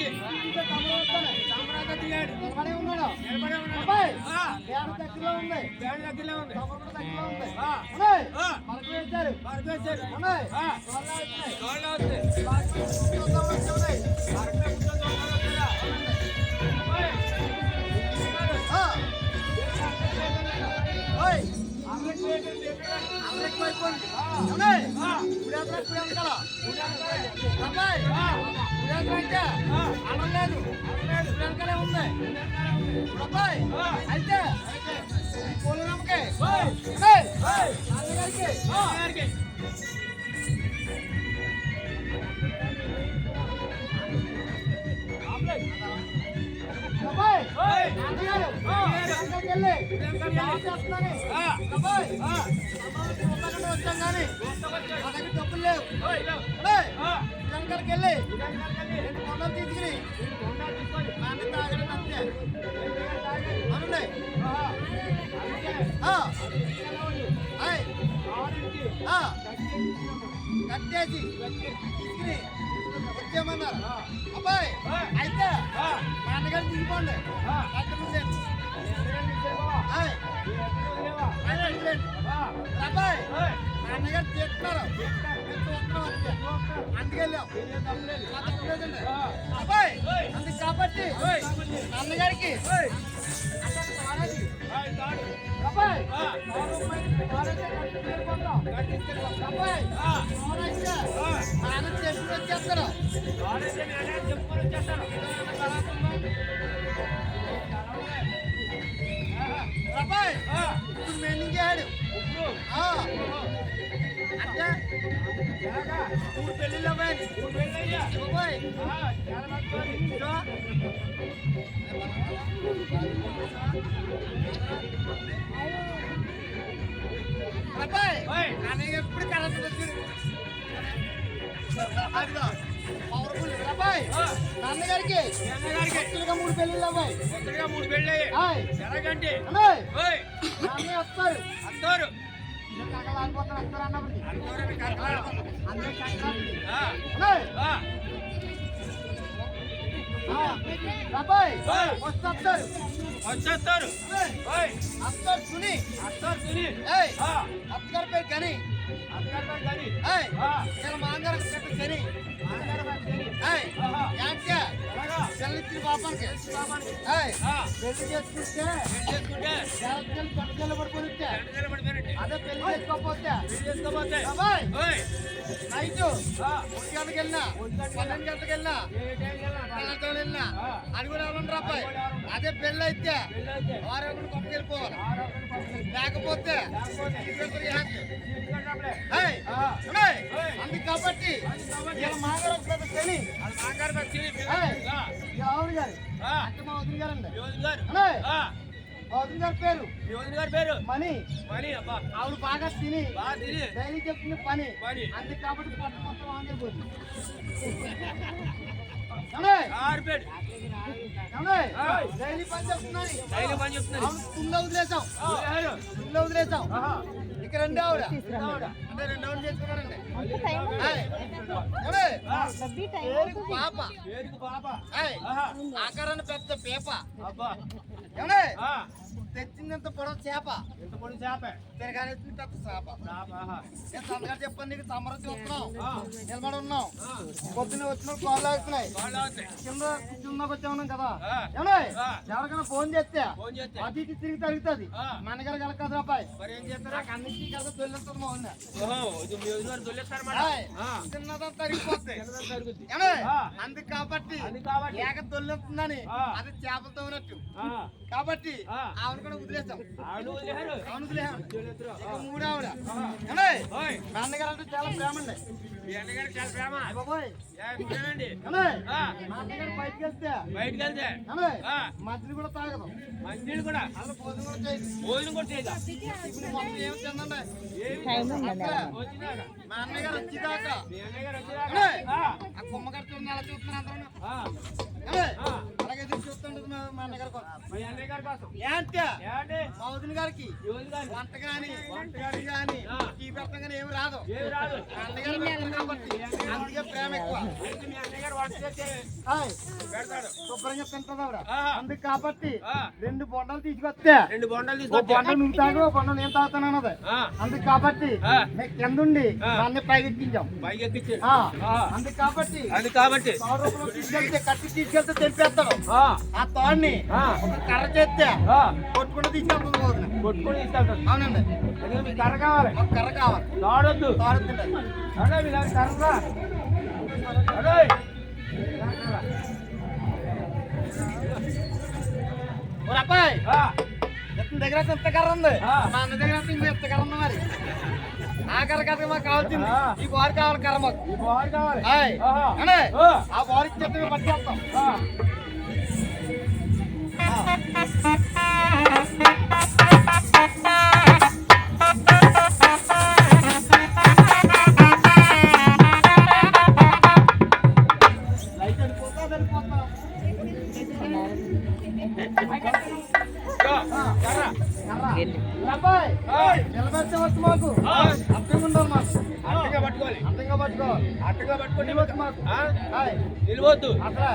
ఇంట్లో తమ్ముడు వస్తాడు. నిలబడే ఉన్నాడు. అబ్బాయి, దగ్గరలో ఉంది. తమ్ముడు దగ్గరలో ఉంది. అమ్మాయి, పలకలు వేశారు. అమ్మాయి, త్వరగా వచ్చినాయి. చూద్దాం వచ్చి ఆ. ఓయ్, అందరికి వైపోండి. అమ్మాయి, ఇప్పుడు ఎక్కడ ఇప్పుడు వెనకాల? అబ్బాయి, వెనకాలే ఉంది. అబ్బాయి, అయితే వద్దకుండా వచ్చాం కానీ మా దగ్గర డబ్బులు లేవు. రెండు కొండలు తీసుకుని మా తాగడం అంతే. అవునండి. కట్టేసి తీసుకుని వచ్చామన్నారు అబ్బాయి అయితే మా అన్నగారు దిగిపోండి అక్కడ అందుకు కాబట్టి అన్నగారికి అబ్బాయి మూడు పెళ్ళిళ్ళు అబ్బాయి అబ్బాయి ఇదో. అబ్బాయి నాన్న ఎప్పుడు కలదు అదిగో పవర్ఫుల్ అబ్బాయి నాన్నగారికి మూడు పెళ్ళిళ్ళు అబ్బాయి మూడు పెళ్ళి. ఎలాగంటే వస్తారు అందరు అందరూ కలకాలం. అందరూ కక్కలాడి ఆ, అమ్మాయి ఆ, ఆ, అబ్బాయి ఆయ్. వస్తారు వచ్చేస్తారు అమ్మాయి, ఓయ్ అత్తగారు సుని వస్తారు తిని ఏయ్ ఆ, పేరు కానీ మాంగారు ఏంటే చెల్లిచ్చిన పాపానికి పెళ్ళి చేసుకుంటే నైట్? ఒంటి గంటకి వెళ్ళినా? పన్నెండు గంటకి వెళ్ళినా. పిల్లలతో వెళ్ళినా. అది కూడా ఎవరు అబ్బాయి అదే పెళ్ళి అయితే వారు పక్కకి వెళ్ళిపోవాలి. లేకపోతే. అందుకు కాబట్టి గారు. ఆ, అంటే మా యోధులు గారు. ఆ, మా వదిన గారి పేరు. యోధులు గారి పేరు. మణి. మణి అబ్బా. ఆవిడ బాగా తిని బాగా తిని. డైలీ చెప్తుంది పని. పని. అందుకు కాబట్టి పట్టు మొత్తం ఆంధ్రపోతుంది. డైలీ పని చెప్తున్నాను డైలీ పని చెప్తున్నారు ఆవిడ స్కూల్లో వదిలేసాం వదిలేశారు. స్కూల్లో వదిలేసాం ఆహా. ఇక రెండు ఆవిడ. అంటే ఆవిడ చేసుకున్నారండి. పాప. ఆకారాన్ని పెద్ద పేప. అబ్బా ఏమండి ఆ, తెచ్చింది ఇంత పొడవు చేప ఎంత పొడి చేప తిరగానే పెద్ద చేప. నేను చెప్పాను నీకు సమరం చూస్తున్నాం. నిలబడి ఉన్నాం ఆ. పొద్దున్న వచ్చిన కాళ్ళు అవుతున్నాయి. కింద కిందకు వచ్చాము కదా. ఏమన్నా. ఎవరికైనా ఫోన్ చేస్తే అటు ఇటు తిరిగి తరుగుతుంది. మనగారు కలకదు అబ్బాయి మరి ఏం చేస్తారా అన్నింటికి కలిసి తొలిస్తుంది మా ఇది. ఆ. చిన్నదంతా తరిగిపోతుంది. అందుకు కాబట్టి అది కాబట్టి లేక తొలిస్తుందని ఆ. అది చేపలతో ఉన్నట్టు. కాబట్టి ఆ. ఆవిడ అన్నగారు అంటే చాలా ప్రేమ అండి. మీ అన్నగారు చాలా ప్రేమ. బాబోయ్. ఏ, మీరేనండి? ఏమన్నా? ఆ. మా అన్నగారు బయటికి వెళ్తే. బయటికి వెళ్తే. మధ్యలో కూడా తాగదు. మంచినీళ్ళు కూడా. అలా భోజనం కూడా చేయదు. ఇప్పుడు మొత్తం ఏమి తిందండి మా అన్నగారు వచ్చేదాకా? ఆ. ఆ కుమ్మ కడుతుంది అలా చూస్తున్నారు అందరూ ఆ. ఏమన్నా? ఆ. అలాగే చూస్తుండదు మా అన్నగారు కోసం. మీ అన్నయ్య గారి కోసం. ఏంటే? ఏమండి మా వదిన గారికి. వంట కానీ. టీ పెట్టడం కానీ ఏమి రాదు. ఏమి రాదు. మా అన్నగారు శుభ్రంగా తింటుంది. అందుకు కాబట్టి. రెండు బొండలు తీసుకొస్తే రెండు బొండాలు బొండ నువ్వు తాగు బొండ నేను తాగుతాను అన్నది. అందుకు కాబట్టి. మేము కింద ఉండి ఆ. దాన్ని పైకి ఎక్కించాం పైకి ఎక్కించి ఆ. ఆ. అందుకు కాబట్టి అది కాబట్టి తీసుకెళ్తే కట్టి తీసుకెళ్తే తెంపేస్తాడు ఆ. తోడిని కర్ర చేస్తే. కొట్టుకుంటూ తీసుకెళ్తుంది పోతుంది కొట్టుకొని తీసుకెళ్తాడు అవునండి కర్ర కావాలి కర్ర కావాలి తాడొద్దు మీ దగ్గర ఇంత కర్ర ఉంది. మా అన్న దగ్గర ఇంత కర్ర ఉంది మరి ఆ కర్ర కర్ర మాకు కావాల్సింది. ఈ బారు కావాలి కర్ర మాకు ఈ బార్ కావాలి ఆ. బారు ఇచ్చేస్తే మేము పట్టుకెళ్తాం నిలవద్దు అట్లా.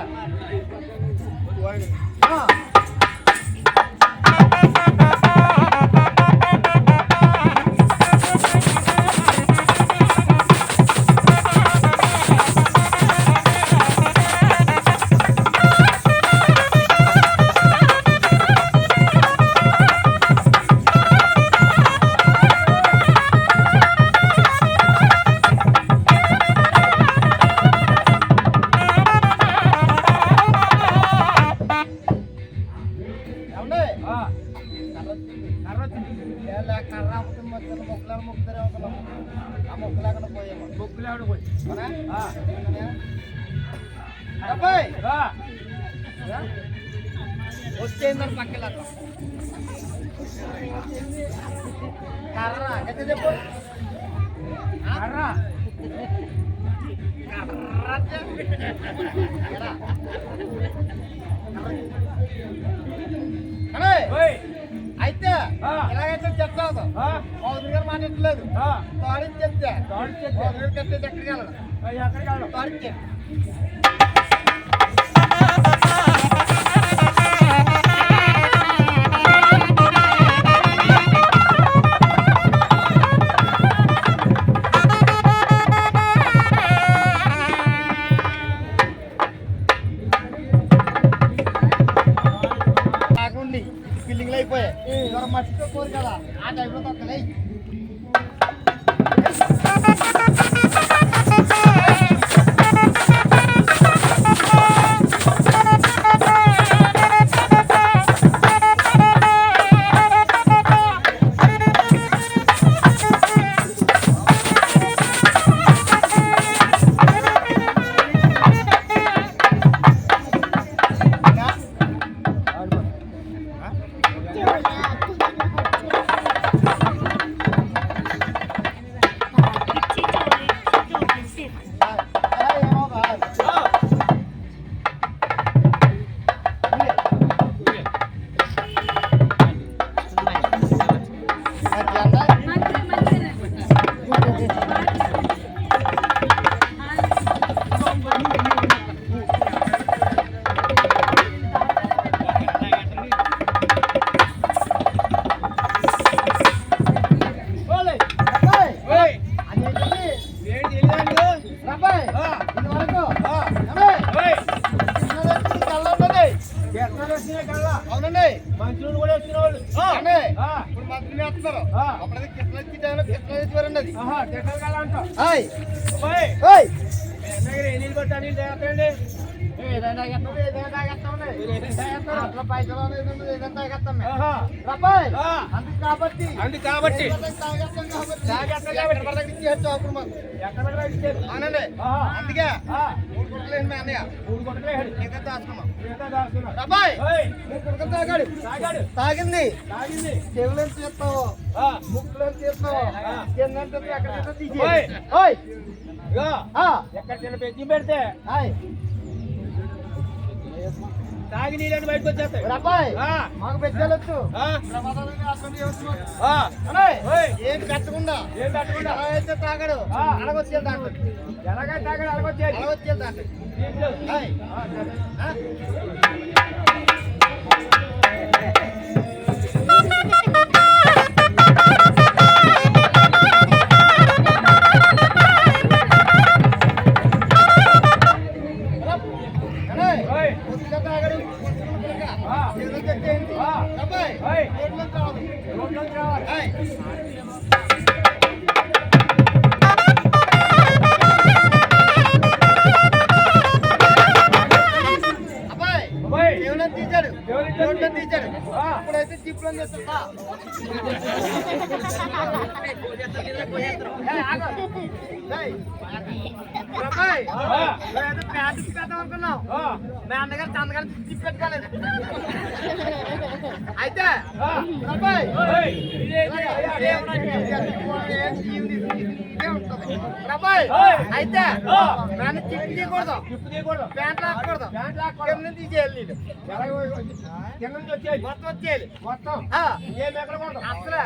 వచ్చేయిందని పక్కన కర్ర చెప్పు. అయితే ఆ. ఇలాగైతే చెప్తావు. ఆ. మౌదులు గారు మాట్లాడలేదు ఆ. తాడికి చెప్తే. తాడికి చెప్తే. కట్టే ఎక్కడికి ఎక్కడికి వెళ్ళడం? తాడికి. అయిపోయాయి ఎవరు మర్చిపోరు కదా ఆ టైంలో తొక్కలే అవునండి. మంచి కూడా వచ్చిన వాళ్ళు. ఇప్పుడు మంత్రులు వేస్తున్నారు. అప్పుడైతే కిట్ల వచ్చి టైంలో కిట్ల ఇచ్చేవారండి అది ఎన్నగర ఎన్ని నీళ్ళు తేగండి ఏదైనా కాబట్టి అంది కాబట్టి అందుకే మూడు గుంటలు ఏంటి అన్నయ్య మూడు కొట్టలే హెడ్. ఏదైనా మిగతా దాస్తున్నా. రబ్బాయ్ మూడు గుంటలు తాగాడు తాగాడు తాగింది తాగింది చెవులు తీస్తావు ముక్కులు తీస్తావు కింద ఎక్కడ ఎక్కడ చిన్న పెట్టి పెడితే తాగి నీళ్ళని బయటకు వచ్చేస్తాయి. మాకు ఓయ్. ఏం కట్టకుండా ఏం పెట్టకుండా? ఎలా అయితే తాగడు? ఆ. అడగొచ్చేది దాంట్లో. ఎలాగ తాగాడు అలాగొచ్చేది. అడగొచ్చేది దాంట్లో. రావాలి. ప్యాంట్ ఇప్పేద్దాం అనుకున్నావు ఆ, మా అన్నగారు చందగారు జిప్ పెట్టుకోలేదు అయితే. అబ్బాయి ఇదేంటి? అబ్బాయి ఓయ్. అయితే. నన్ను చిప్ తీయకూడదు. ప్యాంట్ లాక్కూడదు. కింద తీసేయాలి నీళ్ళు ఎలాగ వచ్చి- కింద నుంచి వచ్చేది మొత్తం వచ్చేయాలి మొత్తం ఆ. ఏం ఎక్కడ అసలు